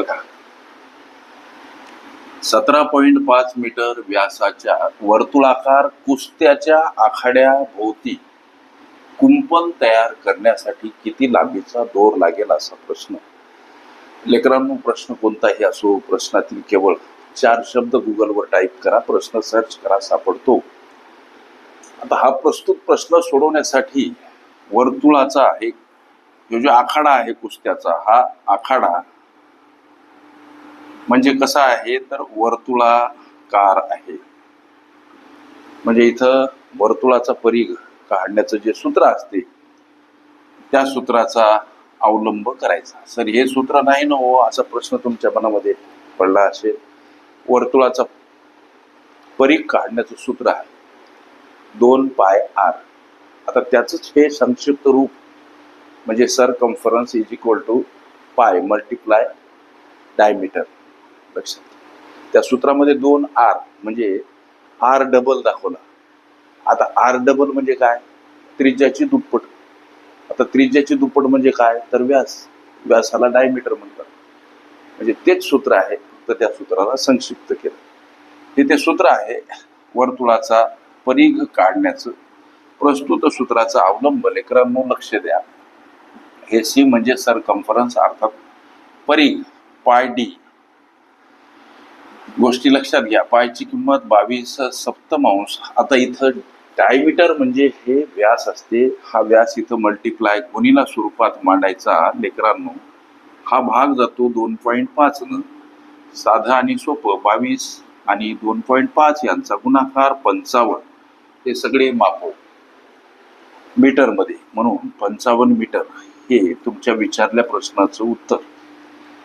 बघा. सतरा पॉइंट पाच मीटर व्यासाच्या वर्तुळाकार कुस्त्याच्या आखाड्या भोवती कुंपण तयार करण्यासाठी किती लांबीचा दोर लागेल असा प्रश्न. लेकरांनो प्रश्न कोणताही असो प्रश्नातील केवळ चार शब्द गुगलवर टाईप करा प्रश्न सर्च करा सापडतो. आता हा प्रस्तुत प्रश्न सोडवण्यासाठी वर्तुळाचा एक जो जो आखाडा आहे कुस्त्याचा हा आखाडा म्हणजे कसं आहे तर वर्तुळाकार आहे. म्हणजे इथं वर्तुळाचा परीघ काढण्याचं जे सूत्र असते त्या सूत्राचा अवलंब करायचा. सर हे सूत्र नाही ना हो असा प्रश्न तुमच्या मनामध्ये पडला असेल? वर्तुळाचा परीघ काढण्याचं सूत्र आहे. दोन पाय आर. आता त्याचंच हे संक्षिप्त रूप म्हणजे circumference is equal to pi multiply diameter लक्षात त्या सूत्रामध्ये दोन आर म्हणजे आर डबल दाखवला. आता आर डबल म्हणजे काय? त्रिज्याची दुप्पट. आता त्रिज्याची दुप्पट म्हणजे काय? तर व्यास. व्यासाला डायमीटर म्हणतात. म्हणजे तेच सूत्र आहे फक्त त्या सूत्राला संक्षिप्त केलं. हे ते सूत्र आहे वर्तुळाचा परीघ काढण्याचं प्रस्तुत सूत्राचा अवलंब. लेकरांनो लक्ष द्या. हे सी म्हणजे सर अर्थात परीघ पाय डी गोष्टी लक्षात घ्या. पायची किंमत बावीस सप्तमांश आता इथं डायमीटर म्हणजे हे व्यास असते. हा व्यास इथं मल्टिप्लाय गुणीला स्वरूपात मांडायचा लेकरांनो? हा भाग जातो दोन पॉईंट पाच न. साधं आणि सोपं बावीस आणि दोन पॉईंट पाच यांचा गुणाकार पंचावन्न. हे सगळे मापो. मीटरमध्ये म्हणून पंचावन्न मीटर. हे तुमच्या विचारल्या प्रश्नाचं उत्तर.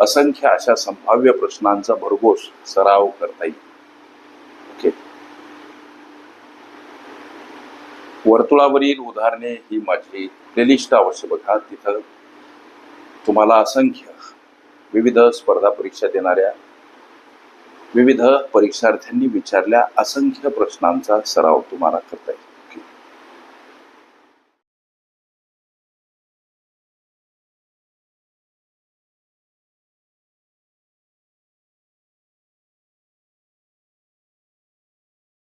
असंख्य अशा संभाव्य प्रश्नांचा भरघोस सराव करता येईल. ओके वर्तुळावरील उदाहरणे ही माझी प्लेलिस्ट अवश्य बघा. तिथं तुम्हाला असंख्य विविध स्पर्धा परीक्षा देणाऱ्या विविध परीक्षार्थ्यांनी विचारल्या असंख्य प्रश्नांचा सराव तुम्हाला करता येईल.